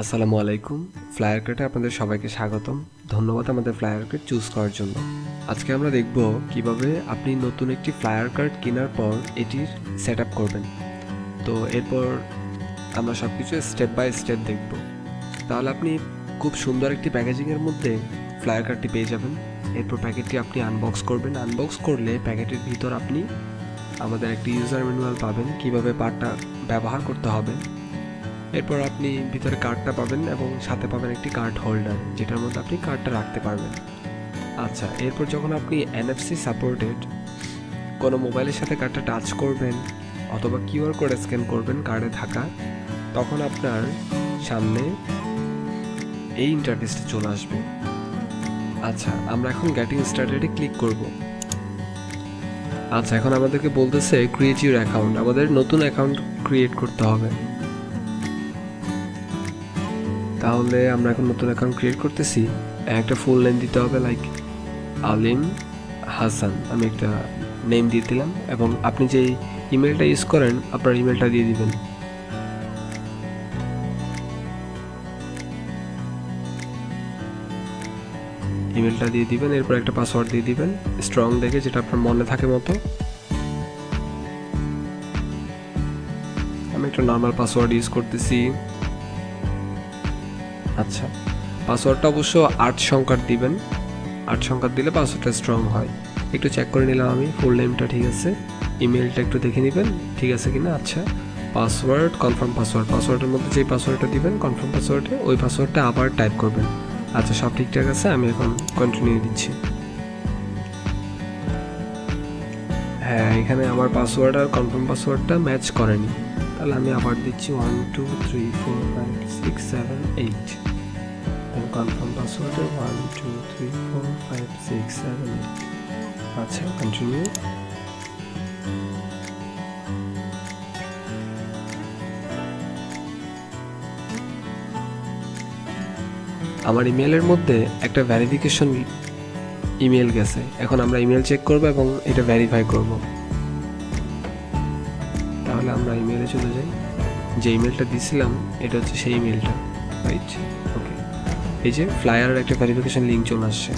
আসসালামু আলাইকুম। ফ্লায়ার কার্টে আপনাদের সবাইকে স্বাগতম। ধন্যবাদ আমাদের ফ্লায়ার কার্ট চুজ করার জন্য। আজকে আমরা দেখব কীভাবে আপনি নতুন একটি ফ্লায়ার কার্ড কেনার পর এটির সেট করবেন। তো এরপর আমরা সব কিছু স্টেপ বাই স্টেপ দেখব। তাহলে আপনি খুব সুন্দর একটি প্যাকেজিংয়ের মধ্যে ফ্লায়ার কার্ডটি পেয়ে যাবেন। এরপর প্যাকেটটি আপনি আনবক্স করবেন। আনবক্স করলে প্যাকেটের ভিতর আপনি আমাদের একটি ইউজার ম্যানুয়াল পাবেন। কীভাবে পার্টটা ব্যবহার করতে হবে। এরপর আপনি ভিতরে কার্ডটা পাবেন এবং সাথে পাবেন একটি কার্ড হোল্ডার যেটার মধ্যে আপনি কার্ডটা রাখতে পারবেন। আচ্ছা এরপর যখন আপনি এনএফসি সাপোর্টেড কোনো মোবাইলের সাথে কার্ডটা টাচ করবেন অথবা কিউআর কোড স্ক্যান করবেন কার্ডে থাকা, তখন আপনার সামনে এই ইন্টারফেসটা চলে আসবে। আচ্ছা আমরা এখন গেটিং স্টার্টেডে ক্লিক করব। আচ্ছা এখন আমাদেরকে বলতেছে ক্রিয়েট ইউর অ্যাকাউন্ট আমাদের নতুন অ্যাকাউন্ট ক্রিয়েট করতে হবে। তাহলে আমরা এখন নতুন অ্যাকাউন্ট ক্রিয়েট করতেছি। একটা ফুল নেম দিতে হবে লাইক আলিম হাসান আমি একটা নেম দিয়ে দিলাম। এবং আপনি যে ইমেলটা ইউজ করেন, আপনার ইমেলটা দিয়ে দিবেন। ইমেলটা দিয়ে দিবেন, এরপর একটা পাসওয়ার্ড দিয়ে দিবেন। স্ট্রং দেখে যেটা আপনার মনে থাকে মতো। আমি একটা নর্মাল পাসওয়ার্ড ইউজ করতেছি। আচ্ছা পাসওয়ার্ডটা অবশ্য আট সংখ্যার দিবেন। আট সংখ্যার দিলে পাসওয়ার্ডটা স্ট্রং হয়। একটু চেক করে নিলাম আমি ফুল নেমটা ঠিক আছে। ইমেলটা একটু দেখে নেবেন, ঠিক আছে কিনা? আচ্ছা পাসওয়ার্ড কনফার্ম পাসওয়ার্ড পাসওয়ার্ডের মধ্যে যেই পাসওয়ার্ডটা দিবেন কনফার্ম পাসওয়ার্ডে ওই পাসওয়ার্ডটা আবার টাইপ করবেন। আচ্ছা সব ঠিকঠাক আছে? আমি এখন কন্টিনিউ দিচ্ছি। হ্যাঁ এখানে আমার পাসওয়ার্ড আর কনফার্ম পাসওয়ার্ডটা ম্যাচ করেনি। তাহলে আমি আবার দিচ্ছি one two three four five six seven eight এবং confirm পাসওয়ার্ডে one two three four five six seven eight আচ্ছা কন্টিনিউ আমার ইমেলের মধ্যে একটা ভ্যারিফিকেশন ইমেল গেছে। এখন আমরা ইমেল চেক করব এবং এটা ভেরিফাই করব। ইমেলে চলে যাই। যে ইমেলটা দিছিলাম, এটা হচ্ছে সেই ইমেলটা রাইট ওকে এই যে ফ্লায়ারের একটা ভেরিফিকেশন লিঙ্ক চলে আসছে।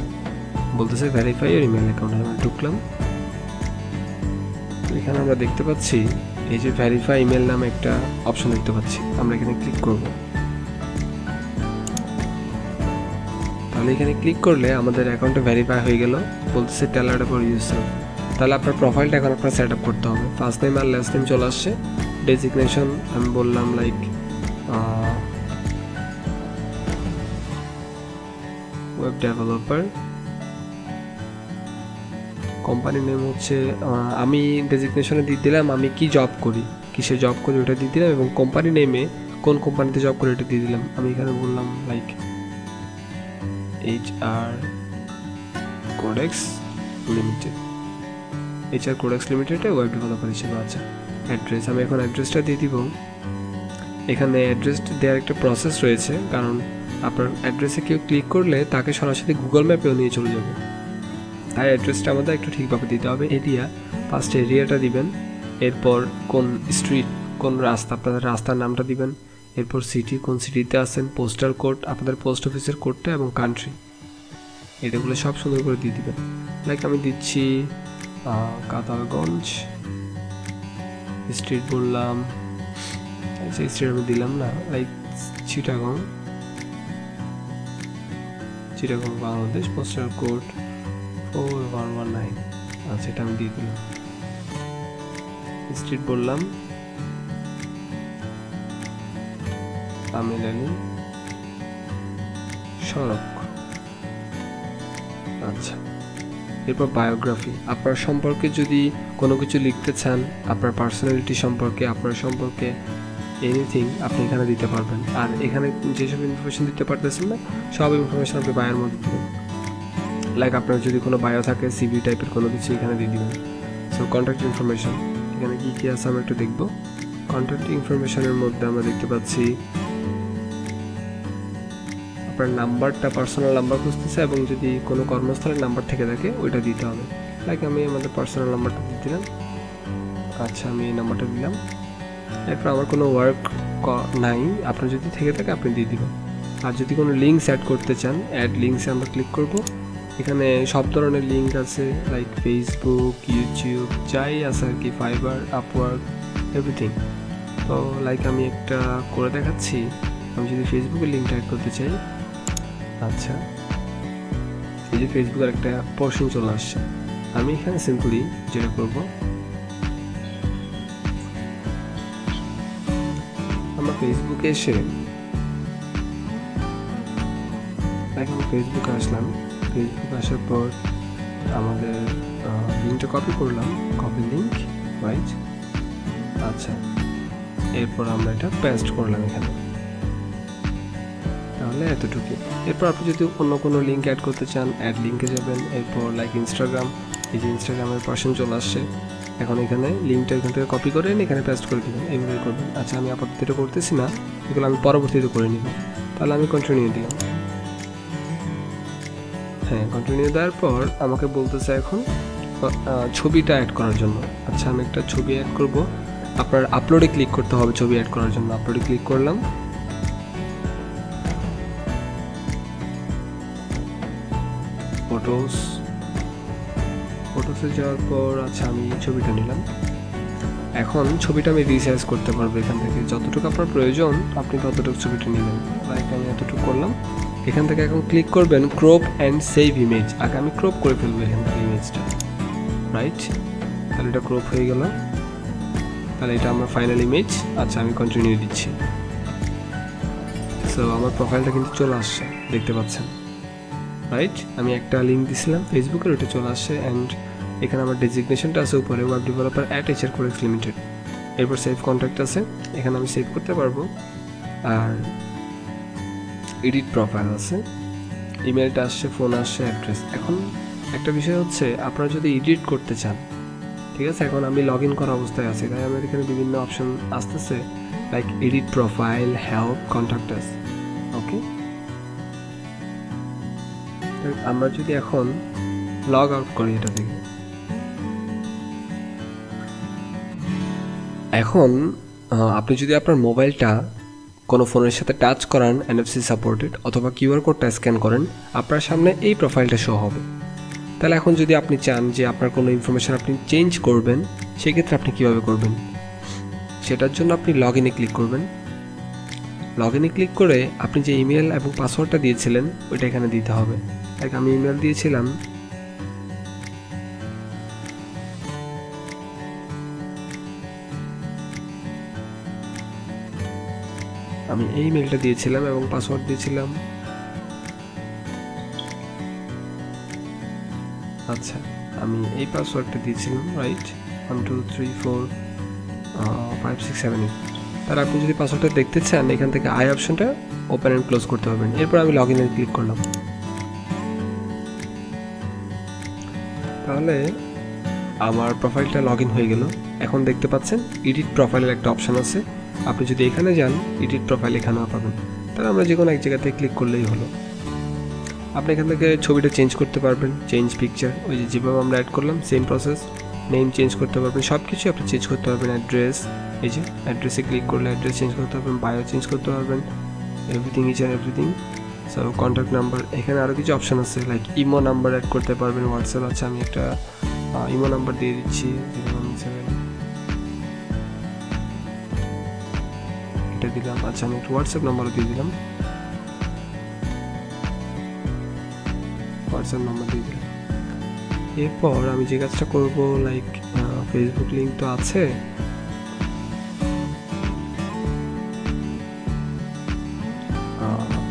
বলতেছে ভেরিফাই এর ইমেল অ্যাকাউন্ট আমরা ঢুকলাম। এখানে আমরা দেখতে পাচ্ছি, এই যে ভেরিফাই ইমেল নামে একটা অপশন দেখতে পাচ্ছি। আমরা এখানে ক্লিক করব। তাহলে এখানে ক্লিক করলে আমাদের অ্যাকাউন্টটা ভেরিফাই হয়ে গেল। বলতেছে টেলার ফর ইউজার তাহলে আপনার প্রোফাইলটা এখন আপনার সেট আপ করতে হবে। ফার্স্ট নেম আর লাস্ট নেম চলে আসছে। ডেজিগনেশন আমি বললাম like web developer company name হচ্ছে আমি ডেজিগনেশনে দিয়ে দিলাম, আমি কি জব করি? কিসে জব করি ওটা দিয়ে দিলাম এবং কোম্পানি নেমে কোন কোম্পানিতে জব করি ওটা দিয়ে দিলাম। আমি এখানে বললাম like H R Codex limited H R Codex লিমিটেডে ওয়েব ডেভেলপার হিসেবে আছে। অ্যাড্রেস, আমি এখন অ্যাড্রেসটা দিয়ে দিব। এখানে অ্যাড্রেস দেওয়ার একটা প্রসেস রয়েছে, কারণ আপনার অ্যাড্রেসে কেউ ক্লিক করলে তাকে সরাসরি গুগল ম্যাপেও নিয়ে চলে যাবে। তাই অ্যাড্রেসটা আমাদের একটু ঠিকভাবে দিতে হবে। এরিয়া ফার্স্ট এরিয়াটা দিবেন, এরপর কোন স্ট্রিট কোন রাস্তা, আপনাদের রাস্তার নামটা দিবেন, এরপর সিটি কোন সিটিতে আছেন পোস্টাল কোড আপনাদের পোস্ট অফিসের কোডটা এবং কান্ট্রি এটাগুলো সব সুন্দর করে দিয়ে দিবেন। লাইক আমি দিচ্ছি কাতারগঞ্জ স্ট্রিট বললাম, সেই স্ট্রিট আমি দিলাম না like Chittagong Chittagong Bangladesh postal code four one one nine আচ্ছা এটা আমি দিয়ে দিলাম। স্ট্রিট বললাম আমির আলী সড়ক। আচ্ছা। এরপর বায়োগ্রাফি আপনার সম্পর্কে যদি কোনো কিছু লিখতে চান, আপনার পার্সোনালিটি সম্পর্কে, আপনার সম্পর্কে এনিথিং আপনি এখানে দিতে পারবেন। আর এখানে যেসব ইনফরমেশন দিতে পারতেছেন না, সব ইনফরমেশন আপনি বায়োর মধ্যে দেবেন। লাইক আপনার যদি কোনো বায়ো থাকে সিভি টাইপের কোনো কিছু এখানে দিয়ে দিবেন। সো কন্ট্যাক্ট ইনফরমেশন এখানে কী কী আছে আমরা একটু দেখব। কন্ট্যাক্ট ইনফরমেশনের মধ্যে আমরা দেখতে পাচ্ছি আপনার নাম্বারটা পার্সোনাল নাম্বার খুঁজতেছে এবং যদি কোনো কর্মস্থলের নাম্বার থেকে থাকে, ওইটা দিতে হবে। লাইক আমি আমাদের পার্সোনাল নাম্বারটা দিয়ে দিলাম। আচ্ছা আমি এই নাম্বারটা দিলাম। এরপর আমার কোনো ওয়ার্ক নাই। আপনার যদি থেকে থাকে, আপনি দিয়ে দিবেন। আর যদি কোনো লিঙ্কস অ্যাড করতে চান অ্যাড লিঙ্কসে আমরা ক্লিক করব। এখানে সব ধরনের লিঙ্ক আছে লাইক ফেসবুক ইউটিউব যাই আছে আর কি ফাইবার আপওয়ার্ক এভরিথিং তো লাইক আমি একটা করে দেখাচ্ছি। আমি যদি ফেসবুকের লিঙ্কটা অ্যাড করতে চাই আচ্ছা। এই যে ফেসবুকের একটা পোর্শন চলে আসছে। আমি এখানে সিম্পলি যেটা করব। আমরা ফেসবুকে এসে এখন ফেসবুকে আসলাম। ফেসবুকে আসার পর আমাদের লিঙ্কটা কপি করলাম। কপি লিঙ্ক রাইট আচ্ছা। এরপর আমরা এটা পেস্ট করলাম এখানে। তাহলে এতটুকু এরপর আপনি যদি অন্য কোনো লিঙ্ক অ্যাড করতে চান অ্যাড লিঙ্কে যাবেন। এরপর লাইক ইনস্টাগ্রাম এই যে ইনস্টাগ্রামের পার্সন চলে আসছে। এখন এখানে লিঙ্কটা এখান থেকে কপি করে এখানে পেস্ট করে দেবেন, এইভাবে করবেন। আচ্ছা আমি আপাতত এটা করতেছি না। এগুলো আমি পরবর্তীতে করে নিব। তাহলে আমি কন্টিনিউ দিলাম। হ্যাঁ কন্টিনিউ দেওয়ার পর আমাকে বলতেছে এখন ছবিটা অ্যাড করার জন্য। আচ্ছা আমি একটা ছবি অ্যাড করব। আপনার আপলোডে ক্লিক করতে হবে ছবি অ্যাড করার জন্য। আপলোডে ক্লিক করলাম। ফটোস ফটোসে যাওয়ার পর আচ্ছা আমি ছবিটা নিলাম। এখন ছবিটা আমি রিসাইজ করতে পারব এখান থেকে। যতটুকু আপনার প্রয়োজন, আপনি ততটুকু ছবিটা নিলেন লাইক আমি এতটুকু করলাম। এখান থেকে এখন ক্লিক করবেন ক্রপ অ্যান্ড সেভ ইমেজ আগে আমি ক্রপ করে ফেলব এখান থেকে ইমেজটা রাইট তাহলে এটা ক্রপ হয়ে গেল। তাহলে এটা আমার ফাইনাল ইমেজ আচ্ছা আমি কন্টিনিউ দিচ্ছি। সো আমার প্রোফাইলটা কিন্তু চলে আসছে। দেখতে পাচ্ছেন? রাইট আমি একটা লিঙ্ক দিছিলাম ফেসবুকের ওটা চলে আসছে অ্যান্ড এখানে আমার ডেজিগনেশনটা আছে উপরে web developer at HR Corex limited এরপর সেভ কন্ট্যাক্ট আছে, এখানে আমি সেভ করতে পারব। আর এডিট প্রোফাইল আছে। ইমেলটা আসছে ফোন আসছে অ্যাড্রেস এখন একটা বিষয় হচ্ছে, আপনারা যদি এডিট করতে চান, ঠিক আছে? এখন আমি লগ ইন করা অবস্থায় আছি, তাই আমার এখানে বিভিন্ন অপশন আসতেছে like edit profile help contact us okay আমরা যদি এখন লগ আউট করি এটা থেকে এখন আপনি যদি আপনার মোবাইলটা কোনো ফোনের সাথে টাচ করান এনএফসি সাপোর্টেড অথবা কিউআর কোডটা স্ক্যান করেন, আপনার সামনে এই প্রোফাইলটা শো হবে। তাহলে এখন যদি আপনি চান যে আপনার কোনো ইনফরমেশন আপনি চেঞ্জ করবেন, সেক্ষেত্রে আপনি কীভাবে করবেন? সেটার জন্য আপনি লগ ইনে ক্লিক করবেন। লগ ইনে ক্লিক করে আপনি যে ইমেল এবং পাসওয়ার্ডটা দিয়েছিলেন, ওইটা এখানে দিতে হবে। লাইক আমি ইমেল দিয়েছিলাম। আমি এই মেলটা দিয়েছিলাম এবং পাসওয়ার্ড দিয়েছিলাম। আচ্ছা আমি এই পাসওয়ার্ডটা দিয়েছিলাম right one two three four five six seven eight তার আপনি যদি পাসওয়ার্ডটা দেখতে চান, এখান থেকে আই অপশনটা ওপেন অ্যান্ড ক্লোজ করতে পারবেন এরপর আমি লগ ইনে ক্লিক করলাম। তাহলে আমার প্রোফাইলটা লগ ইন হয়ে গেল। এখন দেখতে পাচ্ছেন এডিট প্রোফাইলের একটা অপশন আছে। আপনি যদি এখানে যান এডিট প্রোফাইল এখানেও পাবেন। তাহলে আমরা যে কোনো এক জায়গাতে ক্লিক করলেই হলো। আপনি এখান থেকে ছবিটা চেঞ্জ করতে পারবেন চেঞ্জ পিকচার ওই যে যেভাবে আমরা অ্যাড করলাম সেম প্রসেস নেম চেঞ্জ করতে পারবেন সব কিছু আপনি চেঞ্জ করতে পারবেন অ্যাড্রেস এই যে অ্যাড্রেসে ক্লিক করলে অ্যাড্রেস চেঞ্জ করতে পারবেন বায়ো চেঞ্জ করতে পারবেন everything is and everything so contact number এখানে আরও কিছু অপশান আছে লাইক ইমো নাম্বার অ্যাড করতে পারবেন হোয়াটসঅ্যাপ আছে, আমি একটা ইমো নাম্বার দিয়ে দিচ্ছি এটা দিলাম আচ্ছা আমি একটা হোয়াটসঅ্যাপ নাম্বারও দিয়ে দিলাম। হোয়াটসঅ্যাপ নাম্বার দিয়ে দিলাম। এরপর আমি যে কাজটা করব লাইক ফেসবুক লিঙ্ক তো আছে।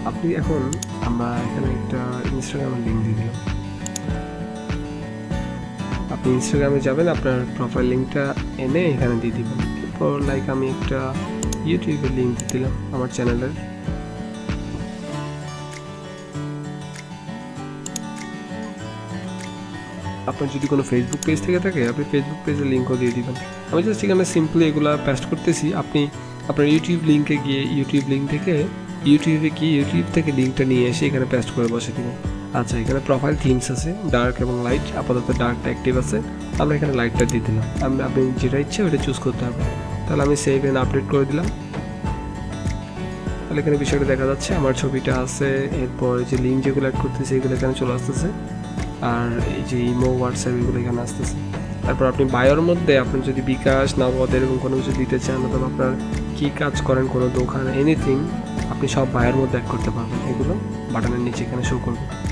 আপনি এখন আমরা এখানে একটা ইনস্টাগ্রামের লিঙ্ক দিয়ে দিলাম। আপনি ইনস্টাগ্রামে যাবেন, আপনার প্রোফাইল লিঙ্কটা এনে এখানে দিয়ে দিবেন। এরপর লাইক আমি একটা ইউটিউবের লিঙ্ক দিয়ে দিলাম আমার চ্যানেলের আপনার যদি কোনো ফেসবুক পেজ থেকে থাকে, আপনি ফেসবুক পেজের লিঙ্কও দিয়ে দিবেন। আমি জাস্ট এখানে সিম্পলি এগুলো পেস্ট করতেছি। আপনি আপনার ইউটিউব লিঙ্কে গিয়ে ইউটিউব লিঙ্ক থেকে ইউটিউবে গিয়ে ইউটিউব থেকে লিঙ্কটা নিয়ে এসে এখানে পেস্ট করে বসে দিবেন আচ্ছা এখানে প্রোফাইল থিমস আছে ডার্ক এবং লাইট আপাতত ডার্কটা অ্যাক্টিভ আছে। আমরা এখানে লাইটটা দিয়ে দিলাম। আমরা আপনি যেটা ইচ্ছে ওটা চুজ করতে হবে তাহলে আমি সেভ এন্ড আপডেট করে দিলাম। তাহলে এখানে বিষয়টা দেখা যাচ্ছে। আমার ছবিটা আছে, এরপর যে লিঙ্ক যেগুলো অ্যাড করতেছে, এগুলো এখানে চলে আসতেছে। আর এই যে ইমো হোয়াটসঅ্যাপ এগুলো এখানে আসতেছে। তারপর আপনি বায়োর মধ্যে আপনি যদি বিকাশ, নগদ এরকম কোনো কিছু দিতে চান, অথবা আপনার কী কাজ করেন, কোনো দোকান এনিথিং আপনি সব বায়োর মধ্যে অ্যাড করতে পারবেন। এগুলো বাটনের নিচে এখানে শো করবে।